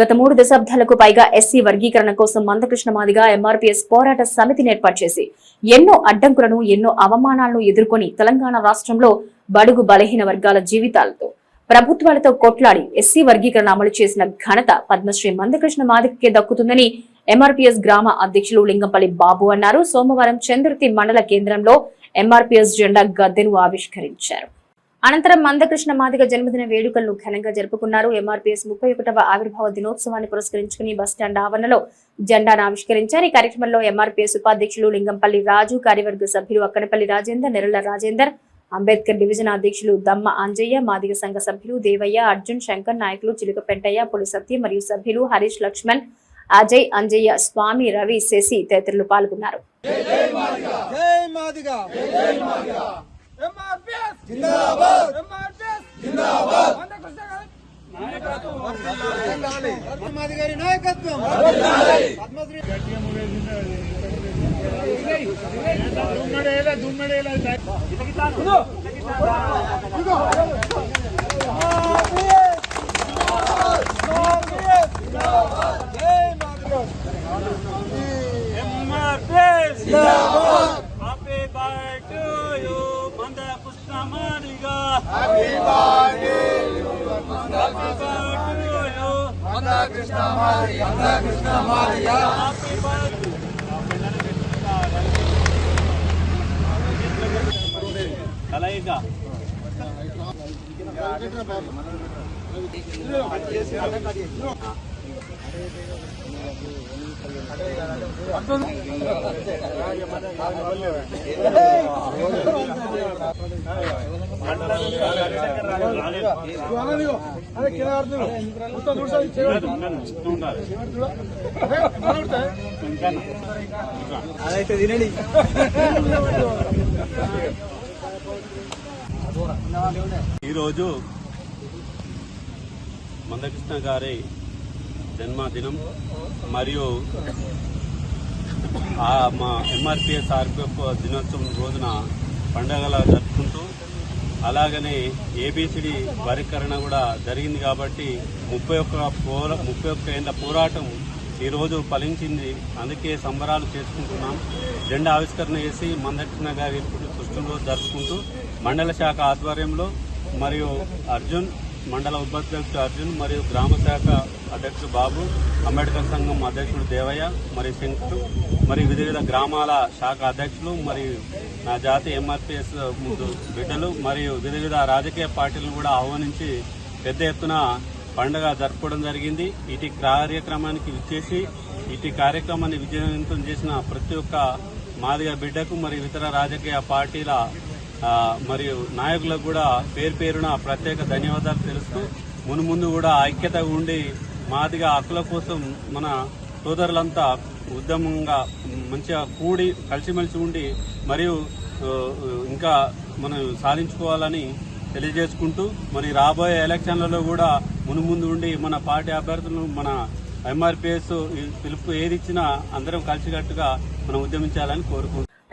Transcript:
గత మూడు దశాబ్దాలకు పైగా ఎస్సీ వర్గీకరణ కోసం మందకృష్ణ మాదిగా ఎంఆర్పీఎస్ పోరాట సమితిని ఏర్పాటు చేసి ఎన్నో అడ్డంకులను ఎన్నో అవమానాలను ఎదుర్కొని తెలంగాణ రాష్ట్రంలో బడుగు బలహీన వర్గాల జీవితాలతో ప్రభుత్వాలతో కొట్లాడి ఎస్సీ వర్గీకరణ అమలు చేసిన ఘనత పద్మశ్రీ మందకృష్ణ మాదికే దక్కుతుందని ఎంఆర్పీఎస్ గ్రామ అధ్యక్షులు లింగంపల్లి బాబు అన్నారు. సోమవారం చంద్రుతి మండల కేంద్రంలో ఎంఆర్పీఎస్ జెండా గద్దెను ఆవిష్కరించారు. అనంతరం మందకృష్ణ మాదిగ జన్మదిన వేడుకలను ఘనంగా జరుపుకున్నారు. ఎంఆర్పీఎస్ ముప్పై ఒకటవ ఆవిర్భావ దినోత్సవాన్ని పురస్కరించుకుని బస్టాండ్ ఆవరణలో జెండాను ఆవిష్కరించారు. ఈ కార్యక్రమంలో ఎంఆర్పీఎస్ ఉపాధ్యక్షులు లింగంపల్లి రాజు కార్యవర్గ సభ్యులు అక్కనపల్లి రాజేందర్ నిరళ రాజేందర్ అంబేద్కర్ డివిజన్ అధ్యక్షులు దమ్మ అంజయ్య మాదిగ సంఘ సభ్యులు దేవయ్య అర్జున్ శంకర్ నాయకులు చిలుక పెంటయ్య పులి సత్య మరియు సభ్యులు హరీష్ లక్ష్మణ్ అజయ్ అంజయ్య స్వామి రవి శశి తదితరులు పాల్గొన్నారు. జై మాదిగా జై మాదిగా ఎంఆర్పిఎస్ జిందాబాద్ ఎంఆర్పిఎస్ జిందాబాద్ మందకృష్ణ గారి నాయకత్వం మాది గారి నాయకత్వం కృష్ణ మాదిగా కృష్ణ మాదిగా Happy birthday. అలాగే అరే కింద అదైతే తినండి ఈరోజు మందకృష్ణ గారి జన్మదినం మరియు మా ఎంఆర్పిఎస్ ఆర్పిఎఫ్ దినోత్సవం రోజున పండగలా జరుపుకుంటూ అలాగనే ఏబిసిడి వర్గీకరణ కూడా జరిగింది కాబట్టి ముప్పై ఒక్క పోరా ముప్పై ఒక్క ఏళ్ళ పోరాటం ఈరోజు ఫలించింది. అందుకే సంబరాలు చేసుకుంటున్నాం. జెండా ఆవిష్కరణ చేసి మందకృష్ణ గారి పుట్టినరోజు జరుపుకుంటూ మండల శాఖ ఆధ్వర్యంలో మరియు అర్జున్ మండల ఉపాధ్యక్షుడు అర్జున్ మరియు గ్రామ శాఖ అధ్యక్షుడు బాబు అంబేద్కర్ సంఘం అధ్యక్షుడు దేవయ్య మరియు శంకర్ మరియు వివిధ గ్రామాల శాఖ అధ్యక్షులు మరియు నా జాతి ఎంఆర్పిఎస్ ముందు బిడ్డలు మరియు వివిధ రాజకీయ పార్టీలను కూడా ఆహ్వానించి పెద్ద ఎత్తున పండుగ జరుపుకోవడం జరిగింది. ఇటు కార్యక్రమానికి విచ్చేసి ఇటు కార్యక్రమాన్ని విజయవంతం చేసిన ప్రతి ఒక్క మాదిగ బిడ్డకు మరియు ఇతర రాజకీయ పార్టీల మరియు నాయకులకు కూడా పేరు పేరున ప్రత్యేక ధన్యవాదాలు తెలుస్తూ మును ముందు కూడా ఐక్యత ఉండి మాదిగా హక్కుల కోసం మన సోదరులంతా ఉద్యమంగా మంచిగా కూడి కలిసిమెలిసి ఉండి మరియు ఇంకా మనం సాధించుకోవాలని తెలియజేసుకుంటూ మరి రాబోయే ఎలక్షన్లలో కూడా మునుముందు ఉండి మన పార్టీ అభ్యర్థులను మన ఎంఆర్పిఎస్ పిలుపు ఏది ఇచ్చినా అందరం కలిసికట్టుగా మనం ఉద్యమించాలని కోరుకుంటున్నాం.